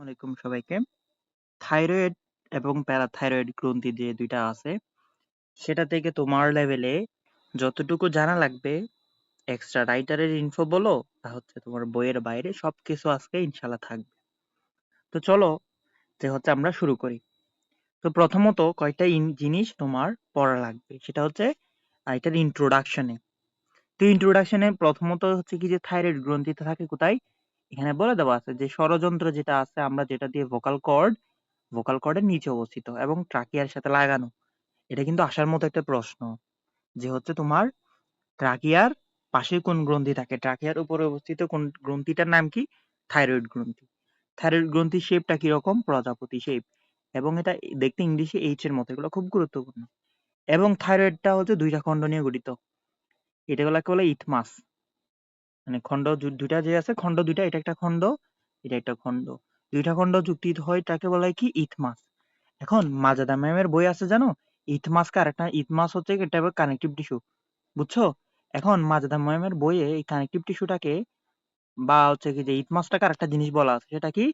আলাইকুম সবাইকে। থাইরয়েড এবং প্যারাথাইরয়েড গ্রন্থি যে ২ টা আছে, সেটা থেকে তোমার লেভেলে যতটুকু জানা লাগবে, এক্সট্রা রাইটারের ইনফো বলো, বা হচ্ছে তোমার বইয়ের বাইরে সবকিছু আজকে ইনশাআল্লাহ থাকবে। তো চলো, যে হচ্ছে আমরা শুরু করি। তো প্রথমত কয়েকটা ইন জিনিস তোমার পড়া লাগবে। সেটা হচ্ছে এটার ইন্ট্রোডাকশনে। তো ইন্ট্রোডাকশনে প্রথমত হচ্ছে কি যে থাইরয়েড গ্রন্থিটা থাকে কোথায়? এখানে বলে দেওয়া আছে যে ষড়যন্ত্র যেটা আছে আমরা যেটা দিয়ে ভোকাল কর্ড, ভোকাল কর্ডের নিচে অবস্থিত এবং ট্রাকিয়ার সাথে লাগানো। এটা কিন্তু আসার মতো একটা প্রশ্ন। যে হচ্ছে তোমার ট্রাকিয়ার পাশে কোন গ্রন্থি থাকে? ট্রাকিয়ার উপরে অবস্থিত কোন গ্রন্থিটার নাম কি? থাইরয়েড গ্রন্থি। থাইরয়েড গ্রন্থির শেপটা কীরকম? প্রজাপতি শেপ। এবং এটা দেখতে ইংলিশে এইচ এর মতো। এগুলো খুব গুরুত্বপূর্ণ। এবং থাইরয়েডটা হচ্ছে ২ টা খন্ড নিয়ে গঠিত। এটাগুলাকে বলে ইথমাস। মানে খন্ড দুইটা যে আছে খন্ড দুইটা এটা একটা খন্ড, এটা একটা খন্ড। ২ টা খন্ড যুক্ত হয় এটাকে বলা হয় কি? ইথমাস। এখন মাজেদা ম্যামের বই আছে জানো? ইথমাসকে আরেকটা ইথমাস হচ্ছে একটা কানেকটিভ টিস্যু। বুঝছ? এখন মাজেদা ম্যামের বইয়ে এই কানেকটিভ টিস্যুটাকে বা হচ্ছে কি যে ইথমাসটাকে আরেকটা জিনিস বলা আছে। সেটা কি?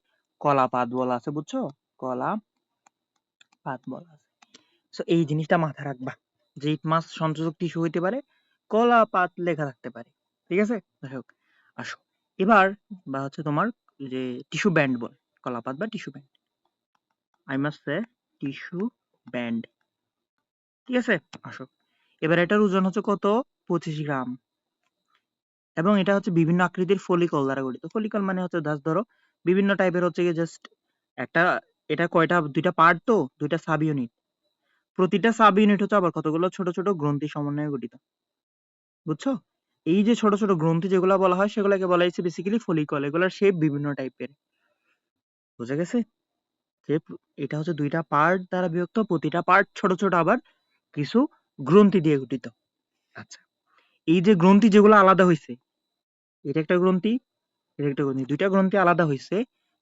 কলাপাত বলা আছে। বুঝছ? কলা পাত বলা আছে। সো এই জিনিসটা মাথায় রাখবা। যে ইথমাস সংযোজক টিস্যু হইতে পারে, কলাপাত লেখা থাকতে পারে। ঠিক আছে? যাই হোক, আসো। এবার বা হচ্ছে তোমার যে টিস্যু ব্যান্ড বলে। কলাপাত বা tissue band. I must say tissue band. ঠিক আছে? আসো। এবার এটার ওজন হচ্ছে কত? ২৫ গ্রাম। এবং এটা হচ্ছে বিভিন্ন আকৃতির ফলিকল দ্বারা গঠিত। ফলিকল মানে হচ্ছে জাস্ট ধরো বিভিন্ন টাইপের হচ্ছে গিয়ে জাস্ট একটা এটা কয়টা দুইটা পার্ট তো, দুইটা সাব ইউনিট। প্রতিটা সাব ইউনিট হচ্ছে আবার কতগুলো ছোট, ছোট গ্রন্থি সমন্বয়ে গঠিত। বুঝছ? এই যে ছোট, ছোট গ্রন্থি যেগুলা বলা হয় সেগুলাকে বলা হচ্ছে বেসিক্যালি ফলিকল। এগুলার শেপ বিভিন্ন টাইপের। বুঝা গেছে? যে এটা হচ্ছে ২ টা পার্ট দ্বারা বিভক্ত। প্রতিটা পার্ট ছোট, ছোট আবার কিছু গ্রন্থি দিয়ে গঠিত। আচ্ছা। এই যে গ্রন্থি যেগুলো আলাদা হইছে, এটা একটা গ্রন্থি, এটা একটা গ্রন্থি। দুইটা গ্রন্থি আলাদা হয়েছে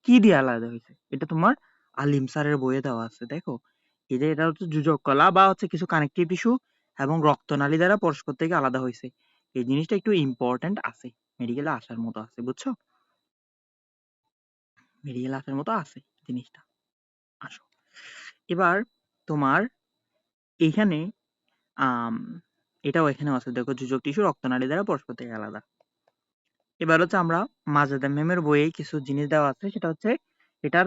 কি দিয়ে আলাদা হয়েছে এটা তোমার আলিম স্যারের বইয়ে দেওয়া আছে। দেখো, এই যে এটা হচ্ছে যুজক কলা বা হচ্ছে কিছু কানেকটিভ টিস্যু এবং রক্তনালী দ্বারা পরস্পর থেকে আলাদা হইছে। এই জিনিসটা একটু ইম্পর্টেন্ট আছে। মেডিকেলে আসার মতো আছে। বুঝছ? মেডিকেলে আসার মতো আছে জিনিসটা। আসো। এবার তোমার এইখানে আম এটাও এখানেও আছে। দেখো যোজক টিস্যু রক্তনালী দ্বারা পরস্পর থেকে আলাদা। এবার হচ্ছে আমরা মাজেদা ম্যামের বইয়ে কিছু জিনিস দেওয়া আছে। সেটা হচ্ছে এটার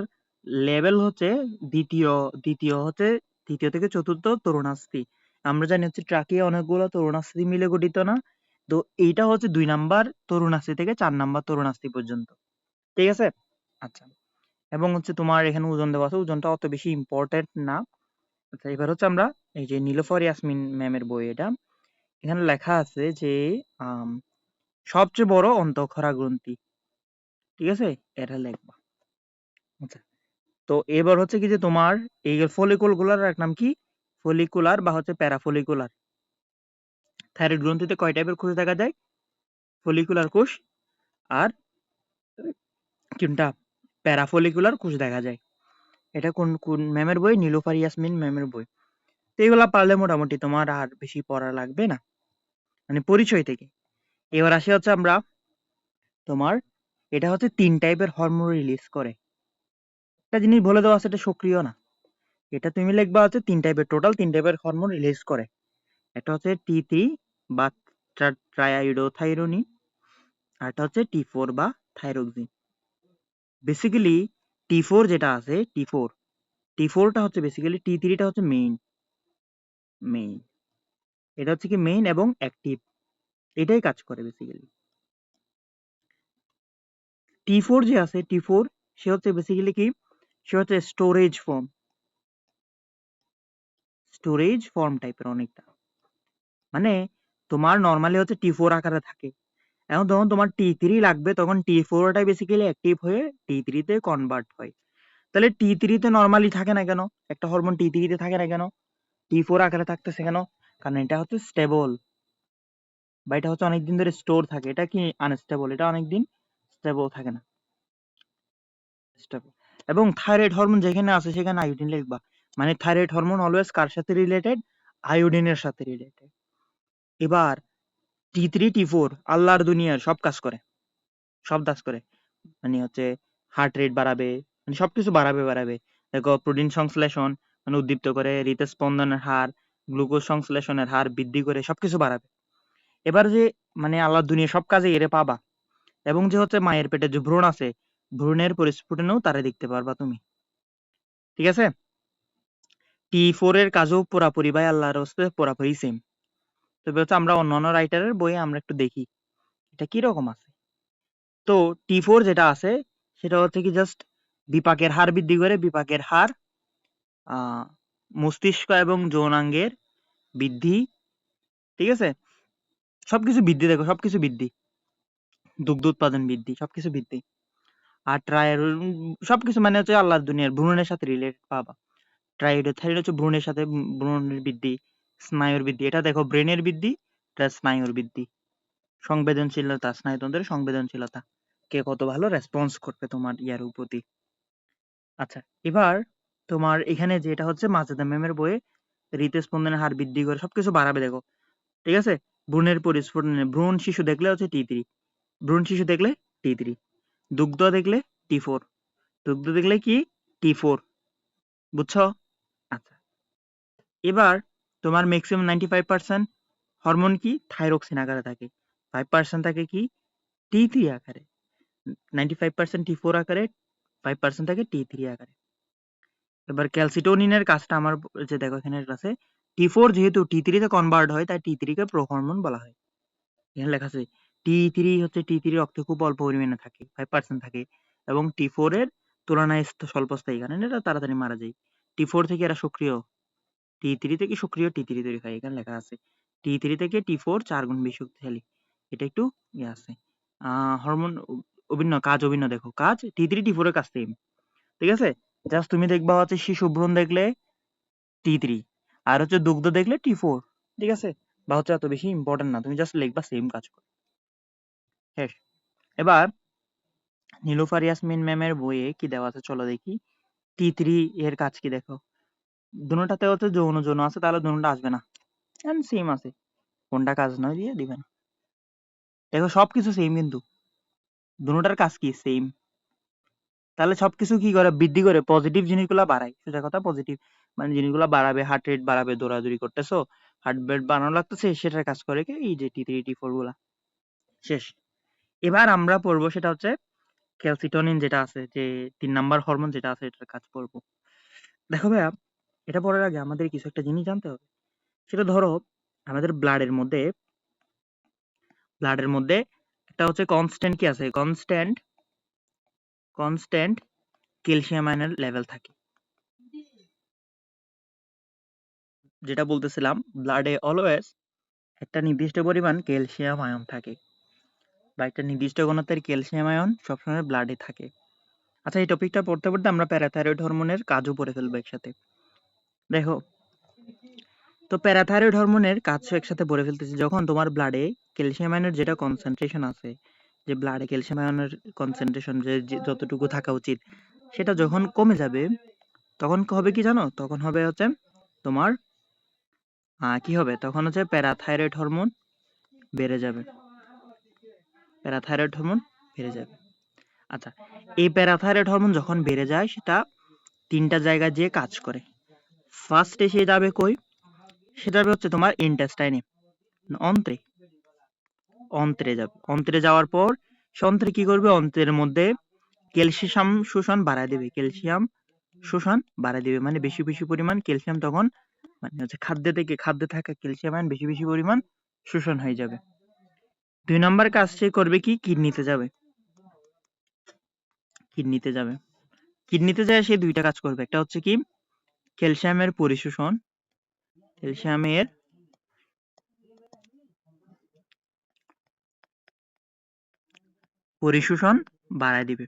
লেভেল হচ্ছে দ্বিতীয়, দ্বিতীয় হচ্ছে তৃতীয় থেকে চতুর্থ তরুণাস্থি। আমরা জানি হচ্ছে ট্রাকিয়া অনেকগুলো তরুণাস্থি মিলে গঠিত না? তো এইটা হচ্ছে দুই নাম্বার তরুণাস্থি থেকে চার নাম্বার তরুণাস্থি পর্যন্ত। ঠিক আছে? আচ্ছা। এবং হচ্ছে তোমার এখানে ওজন দেওয়া আছে। ওজনটা অত বেশি ইম্পর্টেন্ট না। আচ্ছা এবার হচ্ছে আমরা এই যে নীলোফার ইয়াসমিন ম্যামের বই এটা। এখানে লেখা আছে যে সবচেয়ে বড় অন্তঃক্ষরা গ্রন্থি। ঠিক আছে? এটা লিখবা। আচ্ছা। তো এবার হচ্ছে কি যে তোমার এই ফলিকলগুলার এক নাম কি? ফলিকুলার বা হচ্ছে প্যারাফলিকুলার। থাইরয়েড গ্রন্থিতে কয় টাইপের কোষ দেখা যায়? ফলিকুলার কোষ আর কোনটা? প্যারাফলিকুলার কোষ দেখা যায়। এটা কোন, কোন ম্যামের বই? নীলোফার ইয়াসমিন ম্যামের বই। তো এগুলা পারলে মোটামুটি তোমার আর বেশি পড়া লাগবে না। মানে পরিচয় থেকে। এবার আসি হচ্ছে আমরা তোমার এটা হচ্ছে তিন টাইপের হরমোন রিলিজ করে। একটা জিনিস বলে দেওয়া আছে এটা সক্রিয় না। এটা তুমি লিখবা হচ্ছে তিন টাইপের টোটাল তিন টাইপের হরমোন রিলিজ করে। একটা হচ্ছে T3 বা ট্রা ট্রাইআইডোথাইরোনিন। আরেকটা হচ্ছে T4 বা থাইরোক্সিন। বেসিক্যালি T4 যেটা আছে T4, T4 টা হচ্ছে বেসিক্যালি T3 টা হচ্ছে মেইন। মেইন। এটা হচ্ছে কি মেইন এবং অ্যাক্টিভ। এটাই কাজ করে বেসিক্যালি। T4 যে আছে T4 সে হচ্ছে বেসিক্যালি কি? সে হচ্ছে স্টোরেজ ফর্ম। স্টোরেজ ফর্ম টাইপের অনেকটা। মানে তোমার নরমালি হচ্ছে টি ফোর আকারে থাকে। এখন যখন তোমার টি থ্রি লাগবে, তখন T4 টাই বেসিক্যালি অ্যাক্টিভ হয়ে T3 তে কনভার্ট হয়। তাহলে T3 তে নরমালি থাকে না কেন? একটা হরমোন T3 তে থাকে না কেন? টি ফোর আকারে থাকতেছে কেন? কারণ এটা হচ্ছে স্টেবল। বা এটা হচ্ছে অনেকদিন ধরে স্টোর থাকে। এটা কি আনস্টেবল। এটা অনেকদিন স্টেবল থাকে না। স্টেবল। এবং থাইরয়েড হরমোন যেখানে আছে, সেখানে আয়োডিন লিখবা। মানে থাইরয়েড হরমোন অলওয়েজ কার সাথে রিলেটেড? আয়োডিনের সাথে রিলেটেড। এবার T3, T4 আল্লাহর দুনিয়ার সব কাজ করে। সব কাজ করে। মানে হচ্ছে হার্ট রেট বাড়াবে, মানে সবকিছু বাড়াবে বাড়াবে। দেখো প্রোটিন সংশ্লেষণ মানে উদ্দীপ্ত করে হৃদস্পন্দনের হার গ্লুকোজ সংশ্লেষণের হার বৃদ্ধি করে সবকিছু বাড়াবে। এবার যে মানে আল্লাহর দুনিয়া সব কাজে এরে পাবা এবং যে হচ্ছে মায়ের পেটে যে ভ্রূণ আছে ভ্রূণের পরিস্ফুটনেও তারা দেখতে পারবা তুমি। ঠিক আছে? টি ফোর এর কাজও পুরাপুরি ভাই আল্লাহর হস্তে পুরাপুরি সেম তবে হচ্ছে আমরা অন্যান্য রাইটারের বইয়ে আমরা একটু দেখি, এটা কি রকম আছে? তো টি ফোর যেটা আছে, সেটা হচ্ছে কি জাস্ট বিপাকের হার বৃদ্ধি করে বিপাকের হার মস্তিষ্ক এবং যৌনাঙ্গের বৃদ্ধি, ঠিক আছে? সবকিছু বৃদ্ধি, দেখো, সবকিছু বৃদ্ধি। দুগ্ধ উৎপাদন বৃদ্ধি, সবকিছু বৃদ্ধি। আর ট্রায়ের সবকিছু মানে হচ্ছে আল্লাহর দুনিয়ার ভ্রূণের সাথে রিলেটেড পাবা ট্রাইড থাইরয়েড হচ্ছে ভ্রূণের সাথে ভ্রূণের বৃদ্ধি। স্নায়ুর বৃদ্ধি। এটা দেখো ব্রেনের বৃদ্ধি এটা স্নায়ুর বৃদ্ধি। সংবেদনশীলতা, স্নায়ুতন্ত্রের সংবেদনশীলতা। কে কত ভালো? রেসপন্স করবে তোমার ইয়ার প্রতি আচ্ছা এবার তোমার এখানে যেটা হচ্ছে মাজেদা ম্যামের বইয়ে হৃদস্পন্দনের হার বৃদ্ধি করে সবকিছু বাড়াবে দেখো। ঠিক আছে? ভ্রূণের পরিস্ফুটনে ভ্রূণ শিশু দেখলে হচ্ছে টি থ্রি। ভ্রূণ শিশু দেখলে টি থ্রি। দুগ্ধ দেখলে টি ফোর। দুগ্ধ দেখলে কি? T four. বুঝছ? আচ্ছা। এবার তোমার maximum ninety five percent hormone কি? থাইরক্সিন আকারে থাকে। ফাইভ পার্সেন্ট থাকে কি? টি থ্রি আকারে। Ninety five percent T four আকারে ফাইভ পার্সেন্ট থাকে টি থ্রি আকারে। এবার ক্যালসিটোনিনের কাজটা আমার যে দেখো এখানে আছে টি ফোর যেহেতু টি থ্রিতে কনভার্ট হয়, তাই টি থ্রিকে প্রো হরমোন বলা হয়। এখানে লেখা আছে টি থ্রি হচ্ছে টি থ্রি রক্তে খুব অল্প পরিমাণে থাকে ফাইভ পার্সেন্ট থাকে। এবং টি ফোর এর তুলনায় স্থ- স্বল্পস্থায়ী কারণ এটা তাড়াতাড়ি মারা যায়। টি ফোর থেকে এরা সক্রিয় টি থ্রি থেকে সক্রিয় টি থ্রি তৈরি হয়, এখানে লেখা আছে। টি থ্রি থেকে টি ফোর চার গুণ বেশি শক্তিশালী। এটা একটু ইয়ে আছে। হরমোন অভিন্ন, কাজ অভিন্ন দেখো। কাজ টি থ্রি টি ফোর এর কাজ সেম ঠিক আছে? জাস্ট তুমি দেখবা হচ্ছে শিশু ভ্রূণ দেখলে টি থ্রি আর হচ্ছে দুগ্ধ দেখলে টি ফোর ঠিক আছে? বা হচ্ছে এত বেশি ইম্পর্টেন্ট না। তুমি জাস্ট লিখবা সেম কাজ করে। শেষ। এবার নীলুফার ইয়াসমিন ম্যামের বইয়ে কি দেওয়া আছে? চলো দেখি। টি থ্রি এর কাজ কি দেখো? দুটাতে হচ্ছে যৌন যৌন আছে, তাহলে দুটা আসবে না। সেম আছে। কোনটা কাজ নয় দিয়ে দিবে না দেখো সবকিছু সেম কিন্তু। দুটার কাজ কি? সেম তাহলে সবকিছু কি করে? বৃদ্ধি করে। পজিটিভ জিনিসগুলো বাড়ায়। সোজা কথা পজিটিভ মানে জিনিসগুলো বাড়াবে হার্ট রেট বাড়াবে, দৌড়াদৌড়ি করতেছো হার্ট রেট বাড়ানো লাগতেছে, সেটার কাজ করে কি? এই যে টি থ্রি টি ফোরগুলা। শেষ। এবার আমরা পড়ব সেটা হচ্ছে ক্যালসিটোনিন যেটা আছে, যে তিন নাম্বার হরমোন যেটা আছে, এটার কাজ পড়ব। দেখো ভাইয়া এটা পড়ার আগে আমাদের কিছু একটা জিনিস জানতে হবে। সেটা ধরো, আমাদের ব্লাডের মধ্যে ব্লাডের মধ্যে একটা হচ্ছে কনস্ট্যান্ট কি আছে? কনস্ট্যান্ট কনস্ট্যান্ট ক্যালসিয়াম আয়নের লেভেল থাকে। যেটা বলতেছিলাম ব্লাডে অলওয়েজ একটা নির্দিষ্ট পরিমাণ ক্যালসিয়াম আয়ন থাকে। বা একটা নির্দিষ্ট ঘনত্বের ক্যালসিয়াম আয়ন সবসময় ব্লাডে থাকে। আচ্ছা এই টপিকটা পড়তে পড়তে আমরা প্যারাথাইরয়েড হরমোনের কাজও পড়ে ফেলব একসাথে। দেখো, তো প্যারাথাইরয়েড হরমোনের কাজ একসাথে পড়ে ফেলতেছি। যখন তোমার ব্লাডে ক্যালসিয়াম আয়নের যেটা কনসেন্ট্রেশন আছে, যে ব্লাডে ক্যালসিয়াম আয়নের কনসেন্ট্রেশন যে যতটুকু থাকা উচিত, সেটা যখন কমে যাবে, তখন হবে কি জানো? তখন হবে হচ্ছে তোমার কি হবে? তখন হচ্ছে প্যারাথাইরয়েড হরমোন বেড়ে যাবে। প্যারাথাইরয়েড হরমোন বেড়ে যাবে। আচ্ছা এই প্যারাথাইরয়েড হরমোন যখন বেড়ে যায়, সেটা তিনটা জায়গায় যেয়ে কাজ করে। ফার্স্টে সে যাবে কই? সেটা যাবে হচ্ছে তোমার ইন্টেস্টাইনে অন্ত্রে। অন্ত্রে যাবে, অন্ত্রে যাওয়ার পর সে কি করবে? অন্ত্রের মধ্যে ক্যালসিয়াম শোষণ বাড়ায় দেবে। ক্যালসিয়াম শোষণ বাড়ায় দেবে। মানে বেশি বেশি পরিমাণ ক্যালসিয়াম তখন মানে হচ্ছে খাদ্য থেকে, খাদ্যে থাকা ক্যালসিয়াম আয়ন বেশি বেশি পরিমাণ শোষণ হয়ে যাবে। দুই নম্বর কাজ সে করবে কি? কিডনিতে যাবে। কিডনিতে যাবে। কিডনিতে যায় সে দুইটা কাজ করবে। একটা হচ্ছে কি? ক্যালসিয়ামের পরিশোষণ ক্যালসিয়ামের পরিশোষণ বাড়ায় দিবে।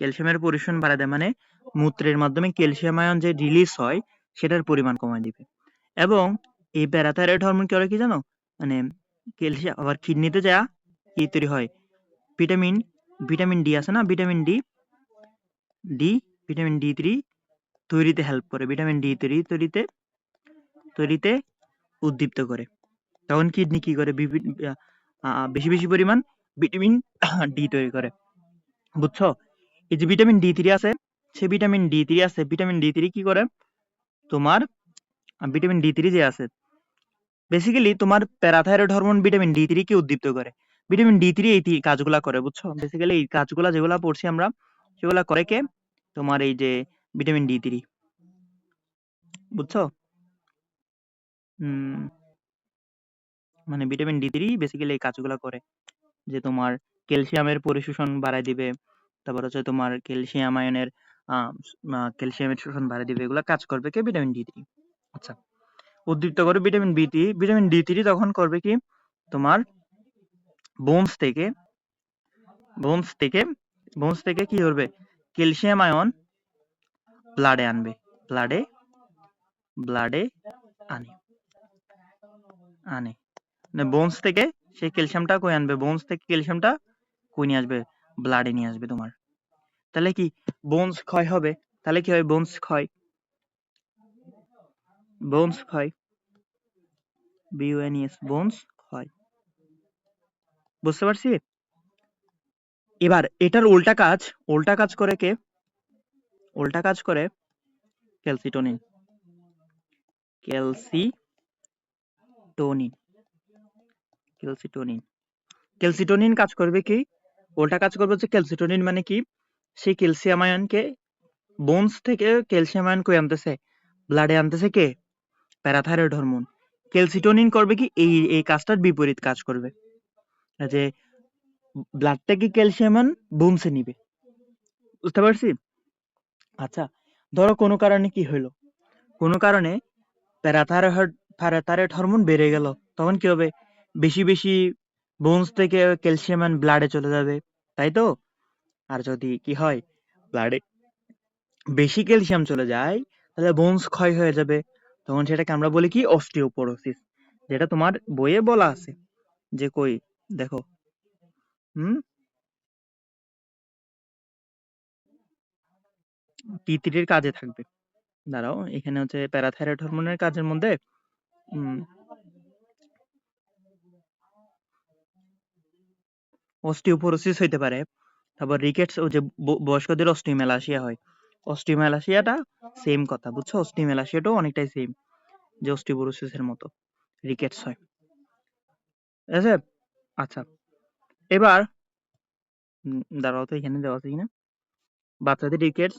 ক্যালসিয়ামের পরিশোষণ বাড়ায় দেয় মানে মূত্রের মাধ্যমে ক্যালসিয়াম আয়ন যে রিলিজ হয়, সেটার পরিমাণ কমায় দিবে। এবং এই প্যারাথাইরয়েড হরমোন কি কি জানো? মানে ক্যালসিয়াম আবার কিডনিতে যা কি তৈরি হয়? ভিটামিন ভিটামিন ডি আছে না? Vitamin D D vitamin D three তৈরিতে হেল্প করে ভিটামিন ডি তৈরি, তৈরিতে তৈরিতে উদ্দীপ্ত করে। তখন কিডনি কি করে? বেশি বেশি পরিমাণ ভিটামিন ডি তৈরি করে। বুঝছ? এই যে ভিটামিন ডি থ্রি আছে সে ভিটামিন ডি থ্রি আছে ভিটামিন ডি থ্রি কি করে? তোমার ভিটামিন ডি থ্রি যে আছে বেসিক্যালি তোমার parathyroid hormone vitamin D three কে উদ্দীপ্ত করে। ভিটামিন ডি থ্রি এই কাজগুলা করে, বুঝছ? বেসিক্যালি এই কাজগুলা যেগুলা পড়ছি আমরা, সেগুলা করে কে? তোমার এই যে ভিটামিন ডি থ্রি। বুঝছ? মানে ভিটামিন ডি থ্রি বেসিক্যালি এই কাজগুলা করে। যে তোমার ক্যালসিয়ামের পরিশোষণ বাড়ায় দিবে, তারপর হচ্ছে তোমার ক্যালসিয়াম আয়নের ক্যালসিয়ামের শোষণ বাড়ায় দিবে, এগুলো কাজ করবে কি? Vitamin D three. আচ্ছা উদ্দীপ্ত করে vitamin B three. Vitamin D three তখন করবে কি? তোমার বোনস থেকে বোনস থেকে বোনস থেকে কি করবে? ক্যালসিয়াম আয়ন ব্লাডে আনবে। ব্লাডে ব্লাডে আনে। আনে। বোনস থেকে সেই ক্যালসিয়ামটা কই আনবে? বোনস থেকে ক্যালসিয়ামটা কই নিয়ে আসবে? ব্লাডে নিয়ে আসবে তোমার। তাহলে কি বোনস ক্ষয় হবে? তাহলে কি হবে বোনস ক্ষয়। বোনস ক্ষয়। বিউএনএস বোনস ক্ষয়। বুঝতে পারছি? এবার এটার উল্টা কাজ উল্টা কাজ করে কে? উল্টা কাজ করে ক্যালসিটোনিন। ক্যালসিটোনিন। ক্যালসিটোনিন। ক্যালসিটোনিন কাজ করবে কি? উল্টা কাজ করবে হচ্ছে ক্যালসিটোনিন মানে কি? সেই ক্যালসিয়াম আয়নকে বোনস থেকে ক্যালসিয়াম আয়ন কই আনতেছে? ব্লাডে আনতেছে কে? প্যারাথাইরয়েড হরমোন ক্যালসিটোনিন করবে কি? এই এই কাজটার বিপরীত কাজ করবে। যে ব্লাড থেকে ক্যালসিয়াম আয়ন বোনসে নিবে। বুঝতে পারছি? আচ্ছা ধরো কোনো কারণে কি হইল? কোনো কারণে প্যারাথাইরয়েড হরমোন বেড়ে গেল, তখন কি হবে? বেশি বেশি বোনস থেকে ক্যালসিয়াম আয়ন ব্লাডে চলে যাবে, তাই তো? আর যদি কি হয় ব্লাডে বেশি ক্যালসিয়াম চলে যায়, তাহলে বোনস ক্ষয় হয়ে যাবে, তখন সেটাকে আমরা বলি কি? অস্টিওপোরোসিস যেটা তোমার বইয়ে বলা আছে, যে কই? দেখো, হুম? টি থ্রির কাজে থাকবে। দাঁড়াও, এখানে হচ্ছে প্যারাথাইরয়েড হরমোনের কাজের মধ্যে অস্টিওপোরোসিস হইতে পারে, তারপর রিকেটস ও যে বয়স্কদের অস্টিওমেলাসিয়া হয়। অস্টিওমেলাসিয়াটা সেম কথা, বুঝছ? অস্টিওমেলাসিয়াটাও অনেকটাই সেম যে অস্টিওপোরোসিসের মতো, রিকেটস হয়। ঠিক আছে? আচ্ছা এবার দাঁড়াও তো, এখানে দেওয়া আছে কিনা? বাচ্চাদের রিকেটস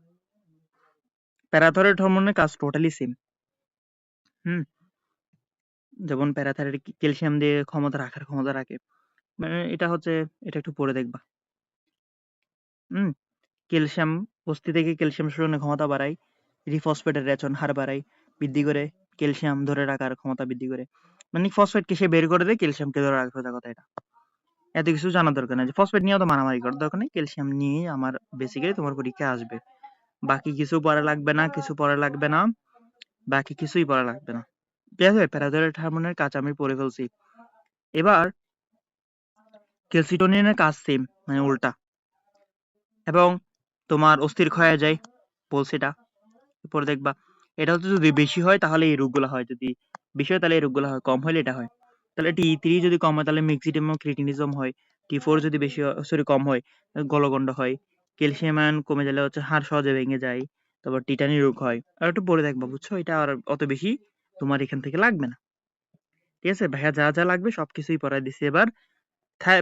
প্যারাথাইরয়েড হরমোনের কাজ টোটালি সেম হুম? যেমন প্যারাথাইরয়েড ক্যালসিয়াম দিয়ে ক্ষমতা রাখার, ক্ষমতা রাখে। মানে এটা হচ্ছে, এটা একটু পরে দেখবা। হুম? ক্যালসিয়াম অস্থি থেকে ক্যালসিয়াম শোষণের ক্ষমতা বাড়ায়, রিফসফেটের রেচন হার বাড়ায়, বৃদ্ধি করে ক্যালসিয়াম ধরে রাখার ক্ষমতা বৃদ্ধি করে। মানে ফসফেটকে সে বের করে দেয়, ক্যালসিয়ামকে ধরে সোজা কথা এটা। এত কিছু জানার দরকার নেই। ফসফেট নিয়েও তো মারামারি করার দরকার নেই, ক্যালসিয়াম নিয়ে আমার বেসিক্যালি তোমার পরীক্ষা আসবে। বাকি কিছু পড়া লাগবে না, কিছু পড়া লাগবে না, বাকি কিছুই পড়া লাগবে না। ঠিক আছে প্যারাথাইরয়েড হরমোনের কাজ আমি পড়ে ফেলছি। এবার ক্যালসিটোনিনের কাজ সেম মানে উল্টা। এবং তোমার অস্থির ক্ষয়ে যায় এটা। পরে দেখবা, এটা যদি বেশি হয়, তাহলে এই রোগগুলো হয়। যদি বেশি হয়, তাহলে এই রোগগুলো হয়। কম হলে এটা হয়। তাহলে টি থ্রি যদি কম হয়, তাহলে মিক্সিডিয়াম ক্রিটিনিজম হয়। টি ফোর যদি বেশি সরি কম হয়, গলগণ্ড হয়। ক্যালসিয়াম আয়ন কমে গেলে হচ্ছে হাড় সহজে ভেঙে যায়, তারপর টিটানি রোগ হয়। আর একটু পরে দেখবা, বুঝছ? এটা আর অত বেশি তোমার এখান থেকে লাগবে না। ঠিক আছে? ভাইয়া, যা যা লাগবে সবকিছুই পড়াই দিছি এবার।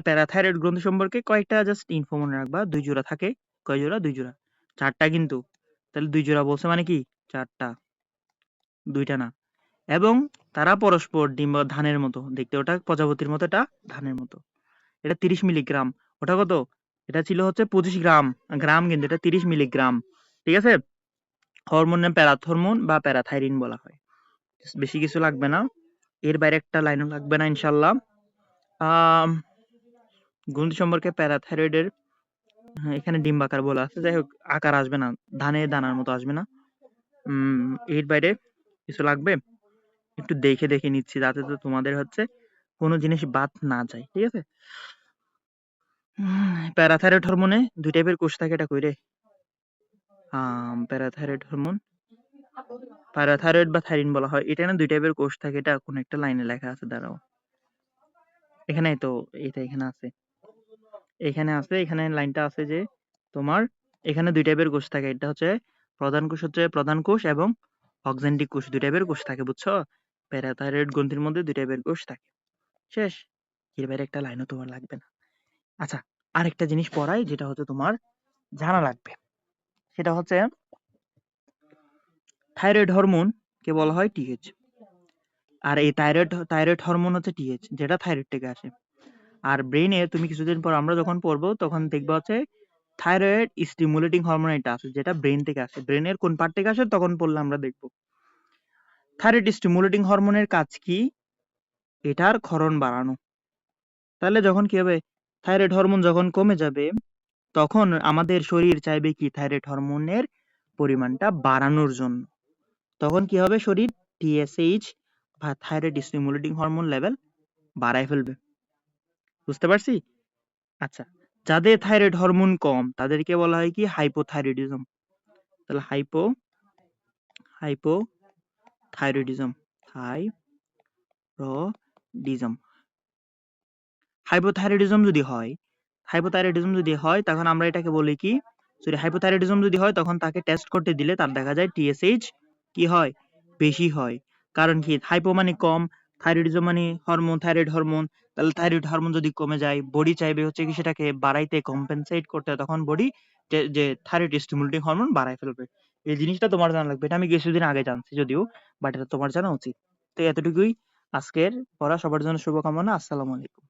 প্যারাথাইরয়েড গ্রন্থি সম্পর্কে কয়েকটা জাস্ট ইনফো মনে রাখবা। দুই জোড়া থাকে। কয় জোড়া? দুই জোড়া। চারটা কিন্তু। তাহলে দুই জোড়া বলছে মানে কি? চারটা। দুইটা না। এবং তারা পরস্পর ডিম ধানের মতো। দেখতে ওটা প্রজাপতির মতো, এটা ধানের মতো। এটা তিরিশ মিলিগ্রাম। ওটা কত? এটা ছিল হচ্ছে পঁচিশ গ্রাম গ্রাম কিন্তু এটা তিরিশ মিলিগ্রাম ঠিক আছে? হরমোন প্যারাথরমোন বা প্যারাথাইরিন বলা হয়। বেশি কিছু লাগবে না। এর বাইরে একটা লাইনও লাগবে না ইনশাল্লাহ গ্রন্থি সম্পর্কে প্যারাথাইরয়েডের হ্যাঁ, এখানে ডিম্বাকার বলা আছে। যাই হোক আকার আসবে না ধানে দানার মতো আসবে না। এর বাইরে কিছু লাগবে? একটু দেখে দেখে নিচ্ছি যাতে তো তোমাদের হচ্ছে কোনো জিনিস বাদ না যায় ঠিক আছে? প্যারাথাইরয়েড হরমোনে দুই টাইপের কোষ থাকে এটা কইরে। প্যারাথাইরয়েড হরমোন, প্যারাথাইরয়েড বা থাইরিন বলা হয়। এটা না দুই টাইপের কোষ থাকে, এটা কোন একটা লাইনে লেখা আছে, দাঁড়াও। এখানে তো এটা এখানে আছে। এখানে আছে, এখানে লাইনটা আছে যে তোমার এখানে দুই টাইপের কোষ থাকে। এটা হচ্ছে প্রধান কোষ হচ্ছে প্রধান কোষ এবং অক্সেন্টিক কোষ দুই টাইপের কোষ থাকে, বুঝছ? প্যারাথাইরয়েড গ্রন্থির মধ্যে দুই টাইপের কোষ থাকে। শেষ। এর বাইরে একটা লাইনও তোমার লাগবে না। আচ্ছা আরেকটা জিনিস পড়াই যেটা হচ্ছে তোমার জানা লাগবে। সেটা হচ্ছে থাইরয়েড হরমোন কে বলা হয় টিএইচ আর এই থাইরয়েড থাইরয়েড হরমোন হচ্ছে টিএইচ যেটা থাইরয়েড থেকে আসে। আর ব্রেনে তুমি কিছুদিন পর আমরা যখন পড়ব, তখন দেখবা হচ্ছে থাইরয়েড স্টিমুলেটিং হরমোন এটা আছে যেটা ব্রেন থেকে আসে। ব্রেনের কোন পার্ট থেকে আসে, তখন পড়লে আমরা দেখব। থাইরয়েড স্টিমুলেটিং হরমোনের কাজ কি? এটার ক্ষরণ বাড়ানো। তাহলে যখন কি হবে? থাইরয়েড হরমোন যখন কমে যাবে, তখন আমাদের শরীর চাইবে কি? থাইরয়েড হরমোনের পরিমাণটা বাড়ানোর জন্য। তখন কি হবে শরীর? টিএসএইচ বা থাইরয়েড স্টিমুলেটিং হরমোন লেভেল বাড়ায় ফেলবে। বুঝতে পারছি? আচ্ছা যাদের থাইরয়েড হরমোন কম, তাদেরকে বলা হয় কি? হাইপোথাইরয়েডিজম তাহলে hypo hypo thyroidism thyroidism hypothyroidism যদি হয় হাইপোথাইরয়েডিজম যদি হয়, তখন আমরা এটাকে বলি কি? সরি হাইপোথাইরয়েডিজম যদি হয়, তখন তাকে টেস্ট করতে দিলে তার দেখা যায় টিএসএইচ কি হয়? বেশি হয়। কারণ কি? হাইপো মানে কম থাইরয়েডিজম মানে হরমোন থাইরয়েড হরমোন তাহলে থাইরয়েড হরমোন যদি কমে যায় বডি চাইবে হচ্ছে কি সেটাকে বাড়াইতে কম্পেনসেট করতে, তখন বডি যে থাইরয়েড স্টিমুলেটিং হরমোন বাড়ায় ফেলবে। এই জিনিসটা তোমার জানা লাগবে। এটা আমি কিছুদিন আগে জানছি যদিও বাট এটা তোমার জানা উচিত। তো এতটুকুই। আজকের পড়া সবার জন্য শুভকামনা। আসসালামু আলাইকুম।